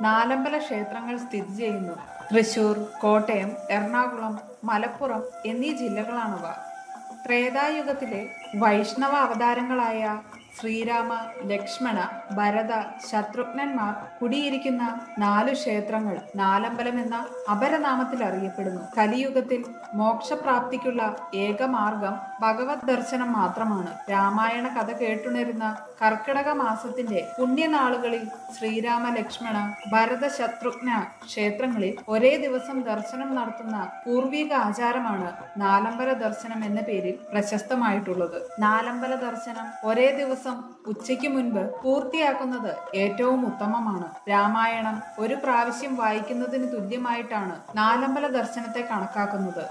നാലമ്പല ക്ഷേത്രങ്ങൾ സ്ഥിതി ചെയ്യുന്നു. തൃശൂർ കോട്ടയം എറണാകുളം മലപ്പുറം എന്നീ ജില്ലകളാണവ. ത്രേതായുഗത്തിലെ വൈഷ്ണവ അവതാരങ്ങളായ ശ്രീരാമ ലക്ഷ്മണ ഭരത ശത്രുഘ്നന്മാർ കുടിയിരിക്കുന്ന നാലു ക്ഷേത്രങ്ങൾ നാലമ്പലം എന്ന അപരനാമത്തിൽ അറിയപ്പെടുന്നു. കലിയുഗത്തിൽ മോക്ഷപ്രാപ്തിക്കുള്ള ഏക മാർഗം ഭഗവത് ദർശനം മാത്രമാണ്. രാമായണ കഥ കേട്ടുണരുന്ന കർക്കിടക മാസത്തിന്റെ പുണ്യനാളുകളിൽ ശ്രീരാമ ലക്ഷ്മണ ഭരത ശത്രുഘ്ന ക്ഷേത്രങ്ങളിൽ ഒരേ ദിവസം ദർശനം നടത്തുന്ന പൂർവിക ആചാരമാണ് നാലമ്പല ദർശനം എന്ന പേരിൽ പ്രശസ്തമായിട്ടുള്ളത്. നാലമ്പല ദർശനം ഒരേ ദിവസം ഉച്ചയ്ക്ക് മുൻപ് പൂർത്തിയാക്കുന്നത് ഏറ്റവും ഉത്തമമാണ്. രാമായണം ഒരു പ്രാവശ്യം വായിക്കുന്നതിന് തുല്യമായിട്ടാണ് നാലമ്പല ദർശനത്തെ കണക്കാക്കുന്നത്.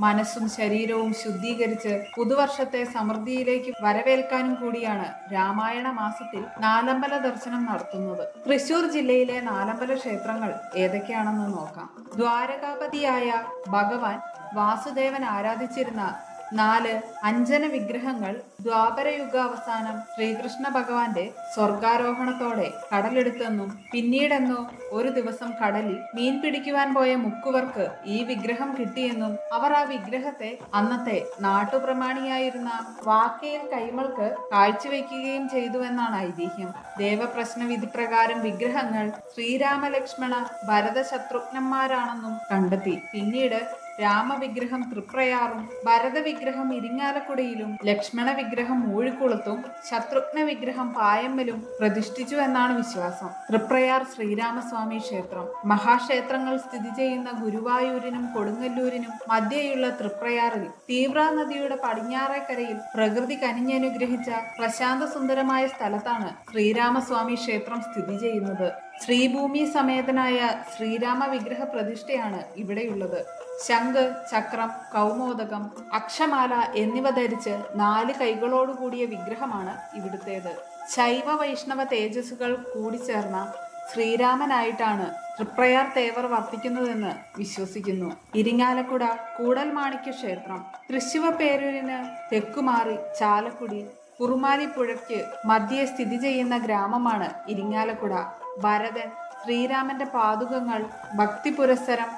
മനസ്സും ശരീരവും ശുദ്ധീകരിച്ച് പുതുവർഷത്തെ സമൃദ്ധിയിലേക്ക് വരവേൽക്കാനും കൂടിയാണ് രാമായണ മാസത്തിൽ നാലമ്പല ദർശനം നടത്തുന്നത്. തൃശൂർ ജില്ലയിലെ നാലമ്പല ക്ഷേത്രങ്ങൾ ഏതൊക്കെയാണെന്ന് നോക്കാം. ദ്വാരകാപതിയായ ഭഗവാൻ വാസുദേവൻ ആരാധിച്ചിരുന്ന നാല് അഞ്ജന വിഗ്രഹങ്ങൾ ദ്വാപരയുഗാവസാനം ശ്രീകൃഷ്ണ ഭഗവാന്റെ സ്വർഗാരോഹണത്തോടെ കടലെടുത്തെന്നും പിന്നീടെന്നോ ഒരു ദിവസം കടലിൽ മീൻ പിടിക്കുവാൻ പോയ മുക്കുവർക്ക് ഈ വിഗ്രഹം കിട്ടിയെന്നും അവർ ആ വിഗ്രഹത്തെ അന്നത്തെ നാട്ടുപ്രമാണിയായിരുന്ന വാക്കയിൽ കൈമൾക്ക് കാഴ്ചവെക്കുകയും ചെയ്തുവെന്നാണ് ഐതിഹ്യം. ദേവപ്രശ്ന വിധി പ്രകാരം വിഗ്രഹങ്ങൾ ശ്രീരാമലക്ഷ്മണ ഭരത ശത്രുഘ്നന്മാരാണെന്നും കണ്ടെത്തി. പിന്നീട് രാമവിഗ്രഹം തൃപ്രയാറും ഭരത വിഗ്രഹം ഇരിങ്ങാലക്കുടയിലും ലക്ഷ്മണ വിഗ്രഹം മൂഴിക്കുളത്തും ശത്രുഘ്ന വിഗ്രഹം പായമ്മലും പ്രതിഷ്ഠിച്ചു എന്നാണ് വിശ്വാസം. തൃപ്രയാർ ശ്രീരാമസ്വാമി ക്ഷേത്രം. മഹാക്ഷേത്രങ്ങൾ സ്ഥിതി ചെയ്യുന്ന ഗുരുവായൂരിനും കൊടുങ്ങല്ലൂരിനും മധ്യയുള്ള തൃപ്രയാറിൽ തീവ്ര നദിയുടെ പടിഞ്ഞാറേക്കരയിൽ പ്രകൃതി കനിഞ്ഞനുഗ്രഹിച്ച പ്രശാന്ത സുന്ദരമായ സ്ഥലത്താണ് ശ്രീരാമസ്വാമി ക്ഷേത്രം സ്ഥിതി ചെയ്യുന്നത്. ശ്രീഭൂമി സമേതനായ ശ്രീരാമ വിഗ്രഹ പ്രതിഷ്ഠയാണ് ഇവിടെയുള്ളത്. ശംഖ് ചക്രം കൗമോദകം അക്ഷമാല എന്നിവ ധരിച്ച് നാല് കൈകളോടുകൂടിയ വിഗ്രഹമാണ് ഇവിടുത്തേത്. ശൈവ വൈഷ്ണവ തേജസ്സുകൾ കൂടിച്ചേർന്ന ശ്രീരാമനായിട്ടാണ് തൃപ്രയാർ തേവർ വർത്തിക്കുന്നതെന്ന് വിശ്വസിക്കുന്നു. ഇരിങ്ങാലക്കുട കൂടൽ മാണിക്യ ക്ഷേത്രം തൃശ്ശിവപേരൂരിന് തെക്കുമാറി ചാലക്കുടി കുറുമാലിപ്പുഴയ്ക്ക് മധ്യേ സ്ഥിതി ചെയ്യുന്ന ഗ്രാമമാണ് ഇരിങ്ങാലക്കുട. ഭരതൻ ശ്രീരാമന്റെ പാതുകങ്ങൾ ഭക്തി പുരസ്സരം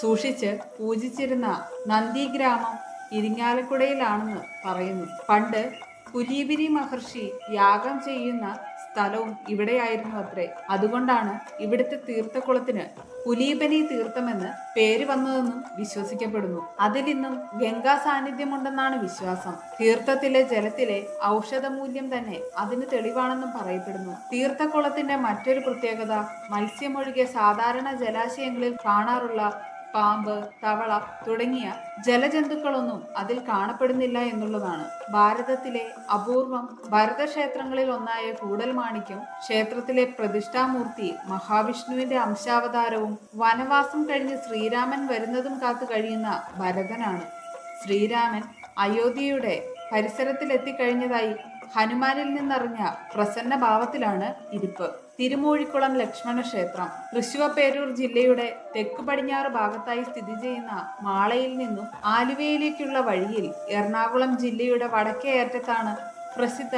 സൂക്ഷിച്ച് പൂജിച്ചിരുന്ന നന്ദിഗ്രാമം ഇരിങ്ങാലക്കുടയിലാണെന്ന് പറയുന്നു. പണ്ട് കുലീബിരി മഹർഷി യാഗം ചെയ്യുന്ന സ്ഥലവും ഇവിടെയായിരുന്നു അത്രേ. അതുകൊണ്ടാണ് ഇവിടുത്തെ തീർത്ഥക്കുളത്തിന് പുലീപനി തീർത്ഥമെന്ന് പേര് വന്നതെന്നും വിശ്വസിക്കപ്പെടുന്നു. അതിൽ അതിലിന്നും ഗംഗാ സാന്നിധ്യമുണ്ടെന്നാണ് വിശ്വാസം. തീർത്ഥത്തിലെ ജലത്തിലെ ഔഷധമൂല്യം തന്നെ അതിന് തെളിവാണെന്നും പറയപ്പെടുന്നു. തീർത്ഥക്കുളത്തിന്റെ മറ്റൊരു പ്രത്യേകത മത്സ്യമൊഴികെ സാധാരണ ജലാശയങ്ങളിൽ കാണാറുള്ള പാമ്പ് തവള തുടങ്ങിയ ജലജന്തുക്കളൊന്നും അതിൽ കാണപ്പെടുന്നില്ല എന്നുള്ളതാണ്. ഭാരതത്തിലെ അപൂർവം ഭരതക്ഷേത്രങ്ങളിൽ ഒന്നായ കൂടൽമാണിക്യം ക്ഷേത്രത്തിലെ പ്രതിഷ്ഠാമൂർത്തി മഹാവിഷ്ണുവിന്റെ അംശാവതാരവും വനവാസം കഴിഞ്ഞ് ശ്രീരാമൻ വരുന്നതും കാത്തു കഴിയുന്ന ഭരതനാണ്. ശ്രീരാമൻ അയോധ്യയുടെ പരിസരത്തിലെത്തിക്കഴിഞ്ഞതായി ഹനുമാനിൽ നിന്നറിഞ്ഞ പ്രസന്ന ഭാവത്തിലാണ് ഇരിപ്പ്. തിരുമൂഴിക്കുളം ലക്ഷ്മണ ക്ഷേത്രം. തൃശൂവപേരൂർ ജില്ലയുടെ തെക്കു പടിഞ്ഞാറ് ഭാഗത്തായി സ്ഥിതി ചെയ്യുന്ന മാളയിൽ നിന്നും ആലുവയിലേക്കുള്ള വഴിയിൽ എറണാകുളം ജില്ലയുടെ വടക്കേ അറ്റത്താണ് പ്രസിദ്ധ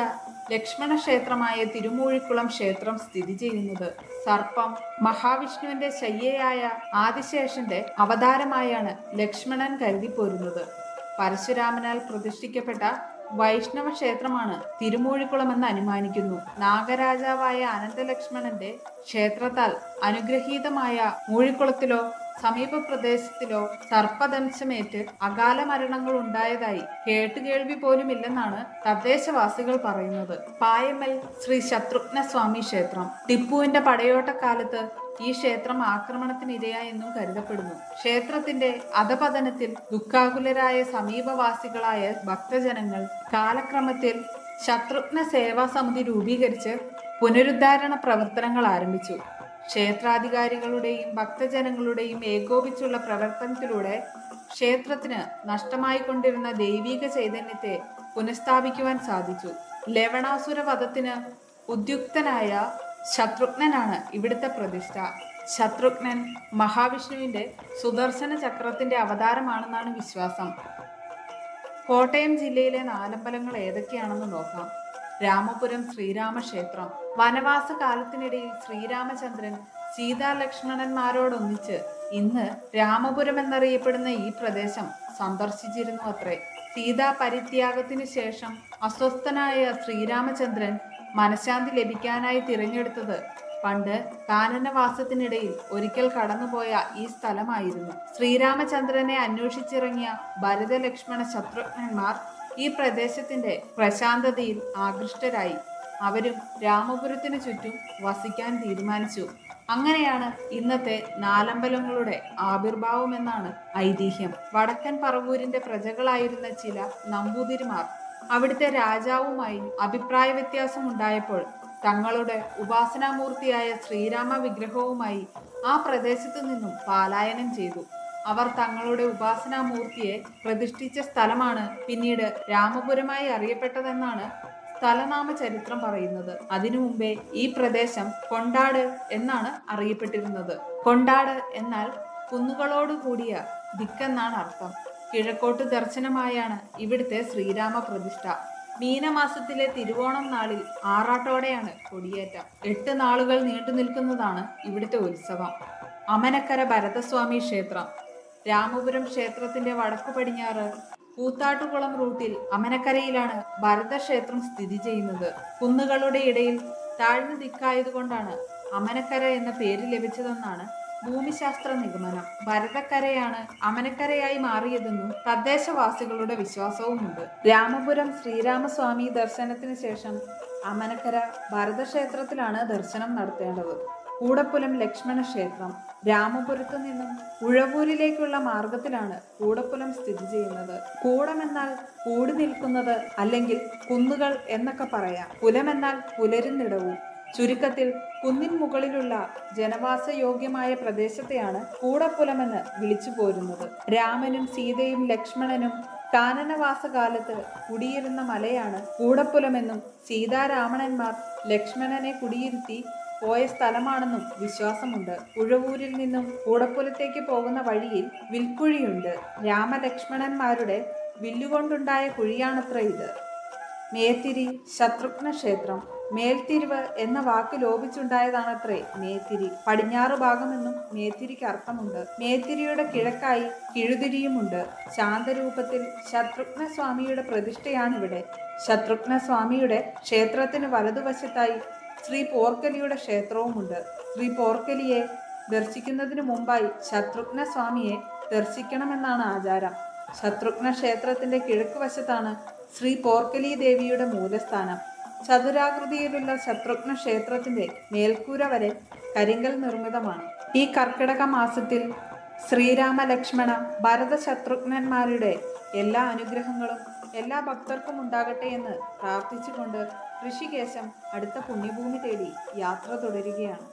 ലക്ഷ്മണ ക്ഷേത്രമായ തിരുമൂഴിക്കുളം ക്ഷേത്രം സ്ഥിതി ചെയ്യുന്നത്. സർപ്പം മഹാവിഷ്ണുവിന്റെ ശയ്യയായ ആദിശേഷന്റെ അവതാരമായാണ് ലക്ഷ്മണൻ കരുതി പോരുന്നത് പരശുരാമനാൽ പ്രതിഷ്ഠിക്കപ്പെട്ട വൈഷ്ണവ ക്ഷേത്രമാണ് തിരുമൂഴിക്കുളം എന്ന് അനുമാനിക്കുന്നു. നാഗരാജാവായ അനന്തലക്ഷ്മണന്റെ ക്ഷേത്രത്താൽ അനുഗ്രഹീതമായ മൂഴിക്കുളത്തിലോ സമീപ പ്രദേശത്തിലോ സർപ്പദംശമേറ്റ് അകാല മരണങ്ങൾ ഉണ്ടായതായി കേട്ടുകേൾവി പോലുമില്ലെന്നാണ് തദ്ദേശവാസികൾ പറയുന്നത്. പായമ്മൽ ശ്രീ ശത്രുഘ്ന സ്വാമി ക്ഷേത്രം. ടിപ്പുവിന്റെ പടയോട്ടക്കാലത്ത് ഈ ക്ഷേത്രം ആക്രമണത്തിനിരയായെന്നും കരുതപ്പെടുന്നു. ക്ഷേത്രത്തിന്റെ അധപതനത്തിൽ ദുഃഖാകുലരായ സമീപവാസികളായ ഭക്തജനങ്ങൾ കാലക്രമത്തിൽ ശത്രുഘ്ന സേവാ സമിതി രൂപീകരിച്ച് പുനരുദ്ധാരണ പ്രവർത്തനങ്ങൾ ആരംഭിച്ചു. ക്ഷേത്രാധികാരികളുടെയും ഭക്തജനങ്ങളുടെയും ഏകോപിച്ചുള്ള പ്രവർത്തനത്തിലൂടെ ക്ഷേത്രത്തിന് നഷ്ടമായിക്കൊണ്ടിരുന്ന ദൈവീക ചൈതന്യത്തെ പുനഃസ്ഥാപിക്കുവാൻ സാധിച്ചു. ലവണാസുര വധത്തിന് ഉദ്യുക്തനായ ശത്രുഘ്നനാണ് ഇവിടുത്തെ പ്രതിഷ്ഠ. ശത്രുഘ്നൻ മഹാവിഷ്ണുവിന്റെ സുദർശന ചക്രത്തിന്റെ അവതാരമാണെന്നാണ് വിശ്വാസം. കോട്ടയം ജില്ലയിലെ നാലമ്പലങ്ങൾ ഏതൊക്കെയാണെന്ന് നോക്കാം. രാമപുരം ശ്രീരാമക്ഷേത്രം വനവാസ കാലത്തിനിടയിൽ ശ്രീരാമചന്ദ്രൻ സീതാലക്ഷ്മണന്മാരോടൊന്നിച്ച് ഇന്ന് രാമപുരം എന്നറിയപ്പെടുന്ന ഈ പ്രദേശം സന്ദർശിച്ചിരുന്നു അത്രേ. സീതാ പരിത്യാഗത്തിന് ശേഷം അസ്വസ്ഥനായ ശ്രീരാമചന്ദ്രൻ മനഃശാന്തി ലഭിക്കാനായി തിരഞ്ഞെടുത്തത് പണ്ട് കാനനവാസത്തിനിടയിൽ ഒരിക്കൽ കടന്നുപോയ ഈ സ്ഥലമായിരുന്നു. ശ്രീരാമചന്ദ്രനെ അന്വേഷിച്ചിറങ്ങിയ ഭരതലക്ഷ്മണ ശത്രുഘ്നന്മാർ ഈ പ്രദേശത്തിന്റെ പ്രശാന്തതയിൽ ആകൃഷ്ടരായി. അവരും രാമപുരത്തിനു ചുറ്റും വസിക്കാൻ തീരുമാനിച്ചു. അങ്ങനെയാണ് ഇന്നത്തെ നാലമ്പലങ്ങളുടെ ആവിർഭാവമെന്നാണ് ഐതിഹ്യം. വടക്കൻ പറവൂരിന്റെ പ്രജകളായിരുന്ന ചില നമ്പൂതിരിമാർ അവിടുത്തെ രാജാവുമായി അഭിപ്രായ വ്യത്യാസം ഉണ്ടായപ്പോൾ തങ്ങളുടെ ഉപാസനാമൂർത്തിയായ ശ്രീരാമ വിഗ്രഹവുമായി ആ പ്രദേശത്തു നിന്നും പലായനം ചെയ്തു. അവർ തങ്ങളുടെ ഉപാസനാമൂർത്തിയെ പ്രതിഷ്ഠിച്ച സ്ഥലമാണ് പിന്നീട് രാമപുരമായി അറിയപ്പെട്ടതെന്നാണ് സ്ഥലനാമ ചരിത്രം പറയുന്നത്. അതിനു മുമ്പേ ഈ പ്രദേശം കൊണ്ടാട് എന്നാണ് അറിയപ്പെട്ടിരുന്നത്. കൊണ്ടാട് എന്നാൽ കുന്നുകളോട് കൂടിയ ദിക്കെന്നാണ് അർത്ഥം. കിഴക്കോട്ട് ദർശനമായാണ് ഇവിടുത്തെ ശ്രീരാമ പ്രതിഷ്ഠ മീനമാസത്തിലെ തിരുവോണം നാളിൽ ആറാട്ടോടെയാണ് കൊടിയേറ്റം. എട്ട് നാളുകൾ നീണ്ടു നിൽക്കുന്നതാണ് ഇവിടുത്തെ ഉത്സവം. അമനക്കര ഭരതസ്വാമി ക്ഷേത്രം. രാമപുരം ക്ഷേത്രത്തിന്റെ വടക്കു പടിഞ്ഞാറ് കൂത്താട്ടുകുളം റൂട്ടിൽ അമനക്കരയിലാണ് ഭരതക്ഷേത്രം സ്ഥിതി ചെയ്യുന്നത്. കുന്നുകളുടെ ഇടയിൽ താഴ്ന്ന ദിക്കായതുകൊണ്ടാണ് അമനക്കര എന്ന പേര് ലഭിച്ചതെന്നാണ് ഭൂമിശാസ്ത്ര നിഗമനം ഭരതക്കരയാണ് അമനക്കരയായി മാറിയതെന്നും തദ്ദേശവാസികളുടെ വിശ്വാസവുമുണ്ട്. രാമപുരം ശ്രീരാമസ്വാമി ദർശനത്തിന് ശേഷം അമനക്കര ഭരതക്ഷേത്രത്തിലാണ് ദർശനം നടത്തേണ്ടത്. കൂടപ്പുലം ലക്ഷ്മണ ക്ഷേത്രം രാമപുരത്തു നിന്നും ഉഴവൂരിലേക്കുള്ള മാർഗത്തിലാണ് കൂടപ്പുലം സ്ഥിതി ചെയ്യുന്നത്. കൂടമെന്നാൽ കൂടി നിൽക്കുന്നത് അല്ലെങ്കിൽ കുന്നുകൾ എന്നൊക്കെ പറയാം. പുലമെന്നാൽ പുലരുന്നിടവും ചുരുക്കത്തിൽ കുന്നിൻ മുകളിലുള്ള ജനവാസയോഗ്യമായ പ്രദേശത്തെയാണ് കൂടപ്പുലമെന്ന് വിളിച്ചു പോരുന്നത്. രാമനും സീതയും ലക്ഷ്മണനും കാനനവാസകാലത്ത് കുടിയിരുന്ന മലയാണ് കൂടപ്പുലമെന്നും സീതാരാമണന്മാർ ലക്ഷ്മണനെ കുടിയിരുത്തി പോയ സ്ഥലമാണെന്നും വിശ്വാസമുണ്ട്. ഉഴവൂരിൽ നിന്നും കൂടപ്പുലത്തേക്ക് പോകുന്ന വഴിയിൽ വിൽക്കുഴിയുണ്ട്. രാമലക്ഷ്മണന്മാരുടെ വില്ലുകൊണ്ടുണ്ടായ കുഴിയാണത്ര ഇത് മേത്തിരി ശത്രുഘ്ന ക്ഷേത്രം മേൽത്തിരിവ് എന്ന വാക്ക് ലോപിച്ചുണ്ടായതാണത്രേ. മേത്തിരി പടിഞ്ഞാറ് ഭാഗമെന്നും മേത്തിരിക്ക് അർത്ഥമുണ്ട്. മേത്തിരിയുടെ കിഴക്കായി കിഴുതിരിയുമുണ്ട്. ശാന്തരൂപത്തിൽ ശത്രുഘ്ന സ്വാമിയുടെ പ്രതിഷ്ഠയാണിവിടെ. ശത്രുഘ്ന സ്വാമിയുടെ ക്ഷേത്രത്തിന് വലതുവശത്തായി ശ്രീ പോർക്കലിയുടെ ക്ഷേത്രവുമുണ്ട്. ശ്രീ പോർക്കലിയെ ദർശിക്കുന്നതിനു മുമ്പായി ശത്രുഘ്ന സ്വാമിയെ ദർശിക്കണമെന്നാണ് ആചാരം. ശത്രുഘ്ന ക്ഷേത്രത്തിന്റെ കിഴക്ക് വശത്താണ് ശ്രീ പോർക്കലി ദേവിയുടെ മൂലസ്ഥാനം. ചതുരാകൃതിയിലുള്ള ശത്രുഘ്ന ക്ഷേത്രത്തിന്റെ മേൽക്കൂര വരെ കരിങ്കൽ നിർമ്മിതമാണ്. ഈ കർക്കിടക മാസത്തിൽ ശ്രീരാമ ലക്ഷ്മണ ഭരത ശത്രുഘ്നന്മാരുടെ എല്ലാ അനുഗ്രഹങ്ങളും എല്ലാ ഭക്തർക്കും ഉണ്ടാകട്ടെ എന്ന് പ്രാർത്ഥിച്ചുകൊണ്ട് ഋഷികേശം അടുത്ത പുണ്യഭൂമി തേടി യാത്ര തുടരുകയാണ്.